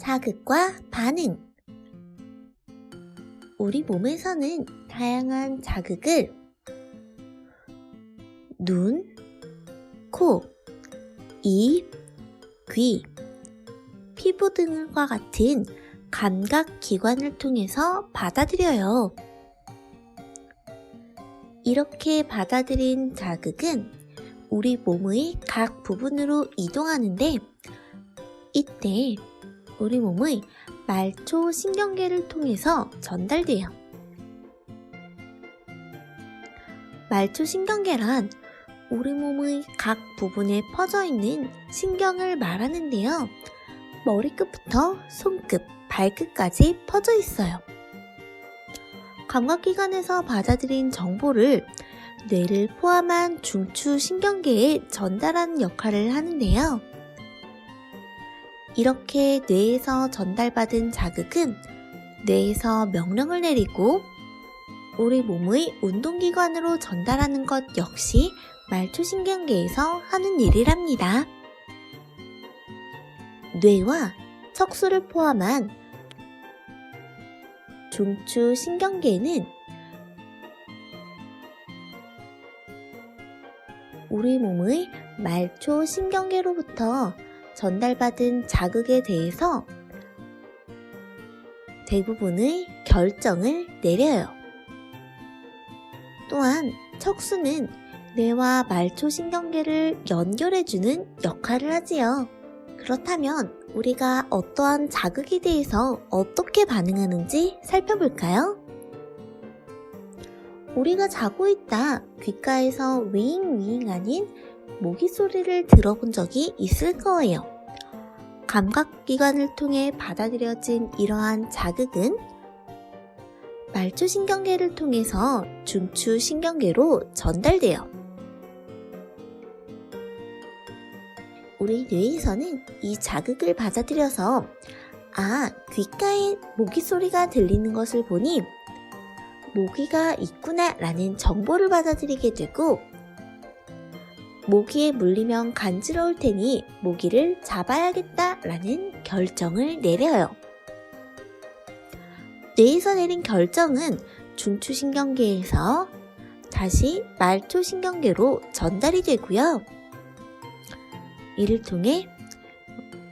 자극과 반응. 우리 몸에서는 다양한 자극을 눈, 코, 입, 귀, 피부 등과 같은 감각 기관을 통해서 받아들여요. 이렇게 받아들인 자극은 우리 몸의 각 부분으로 이동하는데 이때 우리 몸의 말초 신경계를 통해서 전달돼요. 말초 신경계란 우리 몸의 각 부분에 퍼져 있는 신경을 말하는데요. 머리끝부터 손끝, 발끝까지 퍼져 있어요. 감각기관에서 받아들인 정보를 뇌를 포함한 중추 신경계에 전달하는 역할을 하는데요. 이렇게 뇌에서 전달받은 자극은 뇌에서 명령을 내리고 우리 몸의 운동기관으로 전달하는 것 역시 말초신경계에서 하는 일이랍니다. 뇌와 척수를 포함한 중추 신경계는 우리 몸의 말초 신경계로부터 전달받은 자극에 대해서 대부분의 결정을 내려요. 또한 척수는 뇌와 말초 신경계를 연결해주는 역할을 하지요. 그렇다면 우리가 어떠한 자극에 대해서 어떻게 반응하는지 살펴볼까요? 우리가 자고 있다 귓가에서 윙윙 하는 모기 소리를 들어본 적이 있을 거예요. 감각기관을 통해 받아들여진 이러한 자극은 말초신경계를 통해서 중추신경계로 전달돼요. 우리 뇌에서는 이 자극을 받아들여서 아, 귓가에 모기 소리가 들리는 것을 보니 모기가 있구나 라는 정보를 받아들이게 되고 모기에 물리면 간지러울 테니 모기를 잡아야겠다 라는 결정을 내려요. 뇌에서 내린 결정은 중추신경계에서 다시 말초신경계로 전달이 되고요. 이를 통해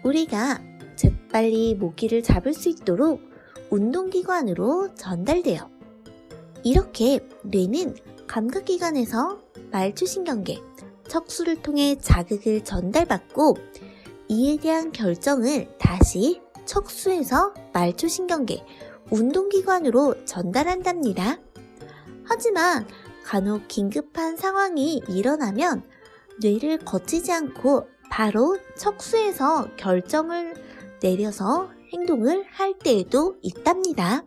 우리가 재빨리 모기를 잡을 수 있도록 운동기관으로 전달돼요. 이렇게 뇌는 감각기관에서 말초신경계, 척수를 통해 자극을 전달받고 이에 대한 결정을 다시 척수에서 말초신경계, 운동기관으로 전달한답니다. 하지만 간혹 긴급한 상황이 일어나면 뇌를 거치지 않고 바로 척수에서 결정을 내려서 행동을 할 때에도 있답니다.